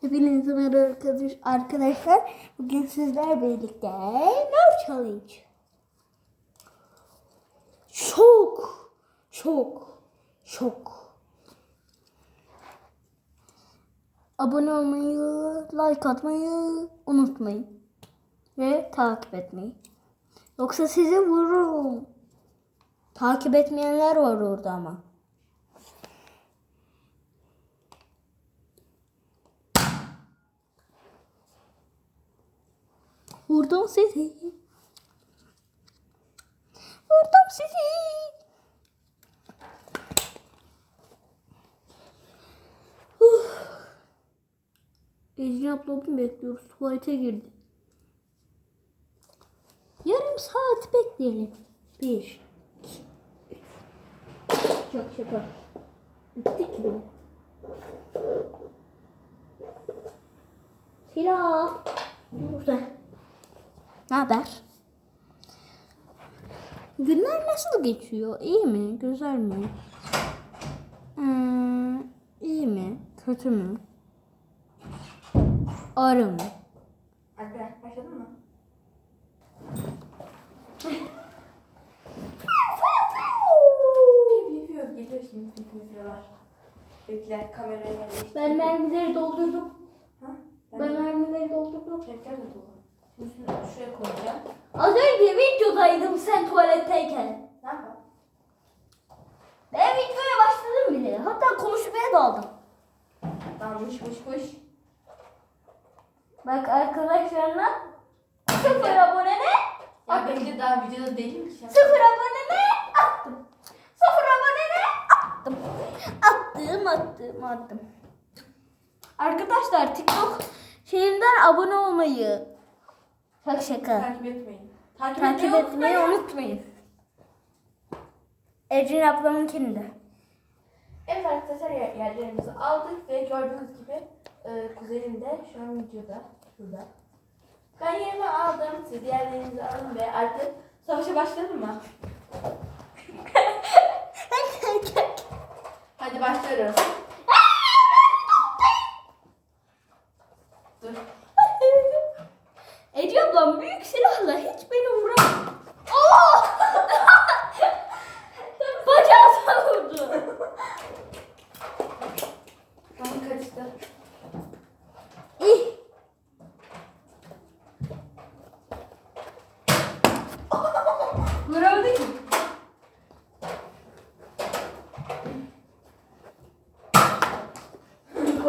Hepinize merhaba arkadaş- arkadaşlar. Bugün sizler birlikte Nerf Challenge. Şok. Şok. Şok. Abone olmayı, like atmayı unutmayın. Ve takip etmeyi. Yoksa sizi vururum. Takip etmeyenler var orada ama. Vurdum sizi. Vurdum sizi. Uf. Ecrin ablamı bekliyoruz. Tuvalete girdi. Yarım saat bekleyelim. Bir. iki. Çok şaka. Bitti ki bu. Silah. Burada. Ne haber? Günler nasıl geçiyor? İyi mi? Güzel mi? Hmm, iyi mi? Kötü mü? Ağrı mı? Arkadaş başladın mı? Yapıyor, geliyor şimdi videolar. Bekle, kameraya. Ben mermileri doldurdum. Ha? Ben mermileri doldurdum. Tekrar da dolu. Şunu şuraya koyacağım. Az önce videodaydım sen tuvaletteyken. Ne yapalım? Ben videoya başladım bile. Hatta konuşmaya daldım. Tamam, mış mış. Bak arkadaşlarına sıfır abone ne? Ya bekle daha videoda değilim ki. Sıfır abone ne? Attım. Sıfır abone ne? Attım. Attım attım attım. Arkadaşlar TikTok şeyinden abone olmayı. Şaka şaka. Takip etmeyin. Takip, Takip etmeyi etmeyi unutmayın. Ecrin ablamınkini de. Evet arkadaşlar yer- yerlerimizi aldık ve gördüğünüz gibi e, kuzenim de şu an videoda. Şurada. Ben yerimi aldım. Siz yerlerinizi alın ve artık savaşa başlayalım mı? Hadi başlıyoruz.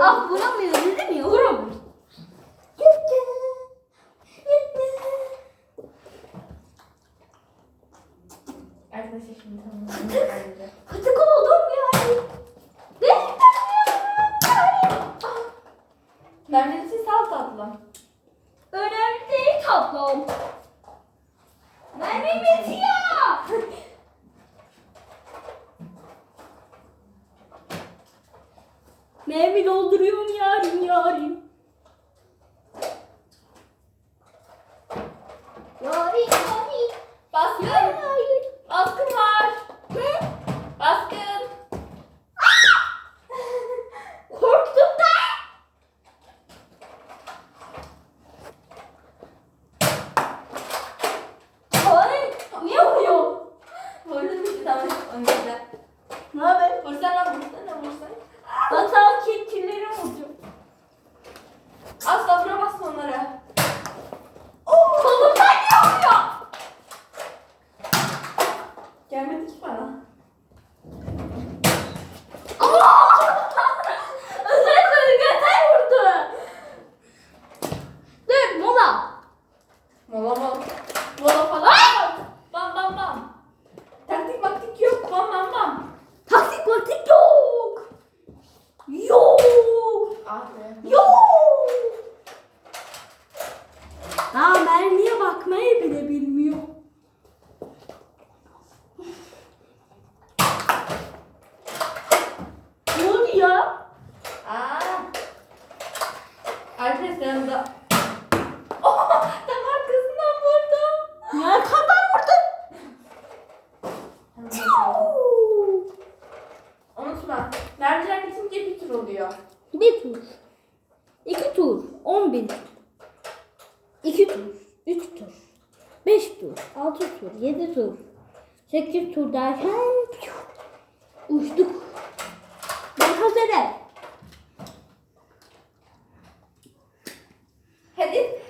아, 문학미는 1등이요? 그럼. Mermi dolduruyorum yarim. Yarim Be. Yok. Daha mermiye bakmayı bile bilmiyor. Ne oldu ya? Aa. Arkadaşlar. Oh, vurdun? Unutma. Merdiven bitince bir tur oluyor. Bir tur. 2 tur 10 bin. 2 tur 3 tur 5 tur 6 tur 7 tur 8 tur derken uçtuk. Ben hazırım. Hadi.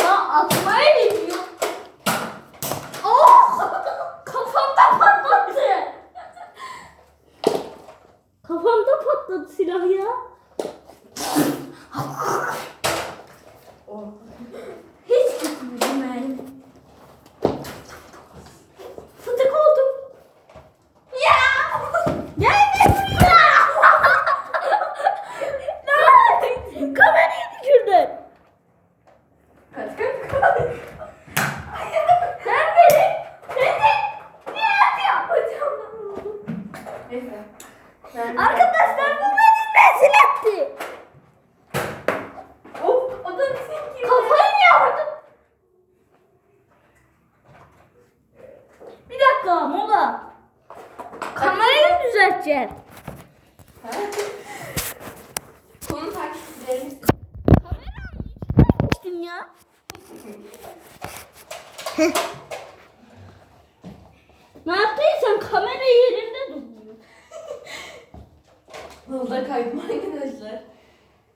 Ya atmayı bilmiyor. Oh! Kafamda patlattı. Patladı silah ya. Hiç gitmedim yani. Fıtık oldum. Ya! Gelme buraya! Lan! Kamerayı düşürdün. Kaç kaç kaç. Sen beni, beni niye yapıyorsun? Neyse. Ben- Arkadaşlar bu Kamerayı düzelteceğim. Konu takipçilerimiz. Düştüm ya. ne yaptıysan kamera yerinde durmuyor. Hızla kaydım arkadaşlar.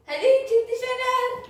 Hadi çık dışarı.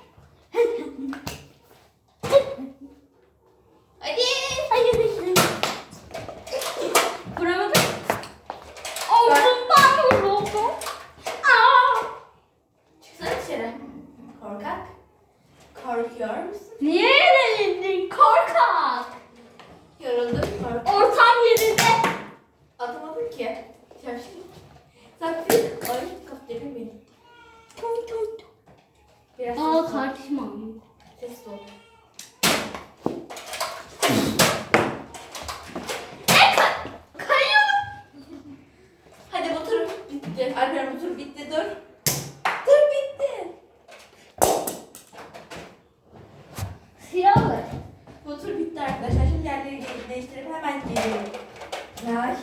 Ya.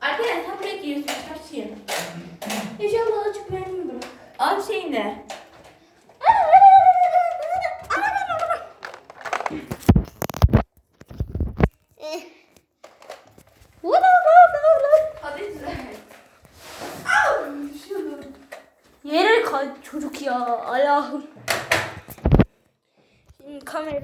Alper sen buraya giriyorsun. Çıkar şeyi. İnşallah açık vermem bırak. Al şeyini. Yere kay çocuk ya Allah'ım. Şimdi kamerayı